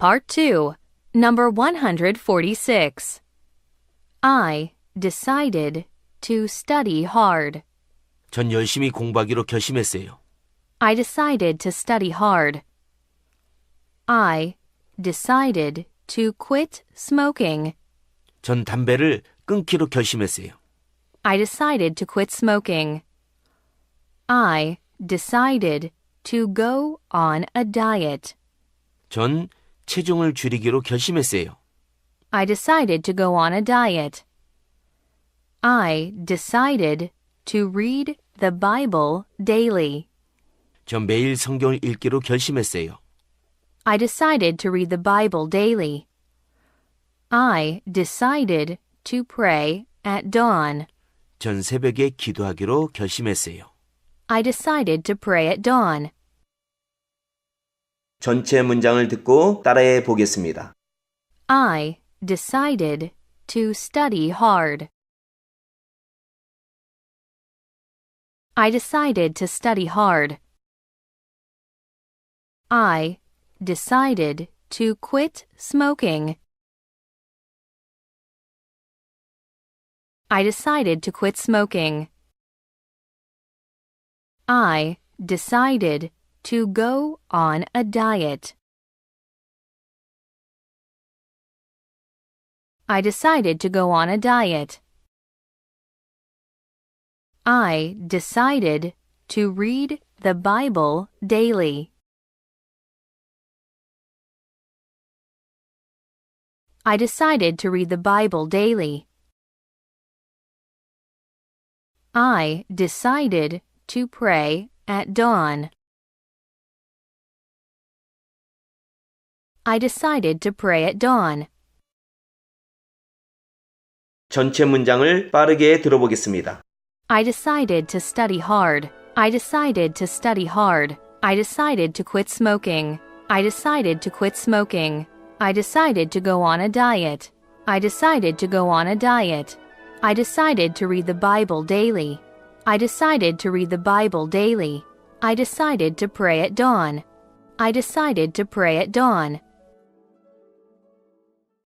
Part 2, number 146. I decided to study hard. 전 열심히 공부하기로 결심했어요. I decided to study hard. I decided to quit smoking. 전 담배를 끊기로 결심했어요. I decided to quit smoking. I decided to go on a diet. 전 체중을 줄이기로 결심했어요. I decided to go on a diet. I decided to read the Bible daily. 전 매일 성경을 읽기로 결심했어요. I decided to read the Bible daily. I decided to pray at dawn. 전 새벽에 기도하기로 결심했어요. I decided to pray at dawn. 전체 문장을 듣고 따라해 보겠습니다. I decided to study hard. I decided to study hard. I decided to quit smoking. I decided to quit smoking. I decided to go on a diet. I decided to go on a diet. I decided to read the Bible daily. I decided to read the Bible daily. I decided to pray at dawn. I decided to pray at dawn. 전체 문장을 빠르게 들어보겠습니다. I decided to study hard. I decided to study hard. I decided to quit smoking. I decided to quit smoking. I decided to go on a diet. I decided to go on a diet. I decided to read the Bible daily. I decided to read the Bible daily. I decided to pray at dawn. I decided to pray at dawn.